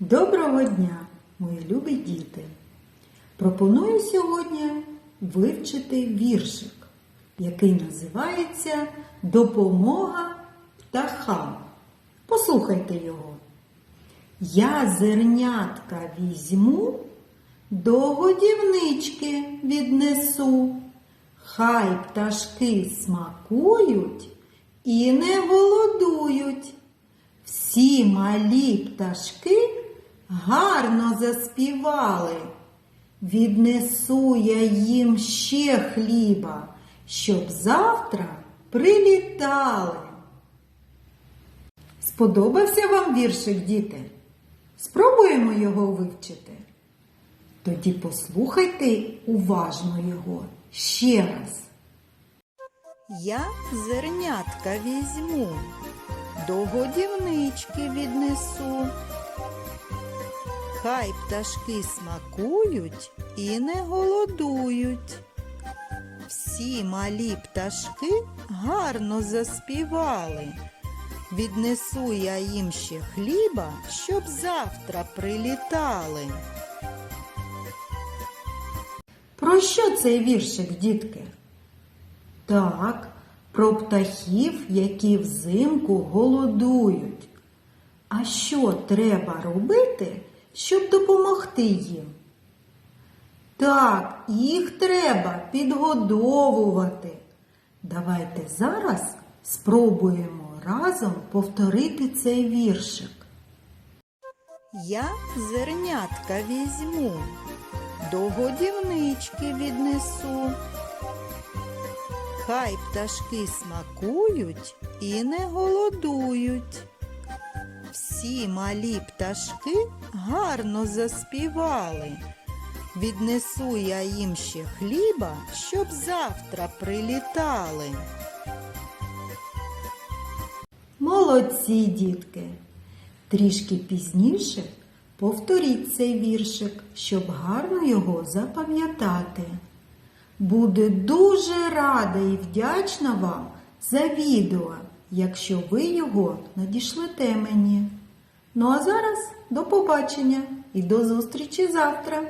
Доброго дня, мої любі діти! Пропоную сьогодні вивчити віршик, який називається Допомога птахам. Послухайте його. Я зернятка візьму, до годівнички віднесу. Хай пташки смакують і не голодують. Всі малі пташки гарно заспівали. Віднесу я їм ще хліба, щоб завтра прилітали. Сподобався вам віршик, діти? Спробуємо його вивчити. Тоді послухайте уважно його ще раз. Я зернятка візьму, до годівнички віднесу. Хай пташки смакують і не голодують. Всі малі пташки гарно заспівали. Віднесу я їм ще хліба, щоб завтра прилітали. Про що цей віршик, дітки? Так, про птахів, які взимку голодують. А що треба робити, щоб допомогти їм? Так, їх треба підгодовувати. Давайте зараз спробуємо разом повторити цей віршик. Я зернятка візьму, до годівнички віднесу. Хай пташки смакують і не голодують. Всі малі пташки гарно заспівали. Віднесу я їм ще хліба, щоб завтра прилітали. Молодці, дітки! Трішки пізніше повторіть цей віршик, щоб гарно його запам'ятати. Буду дуже рада і вдячна вам за відео, якщо ви його надішлете мені. Ну а зараз до побачення і до зустрічі завтра!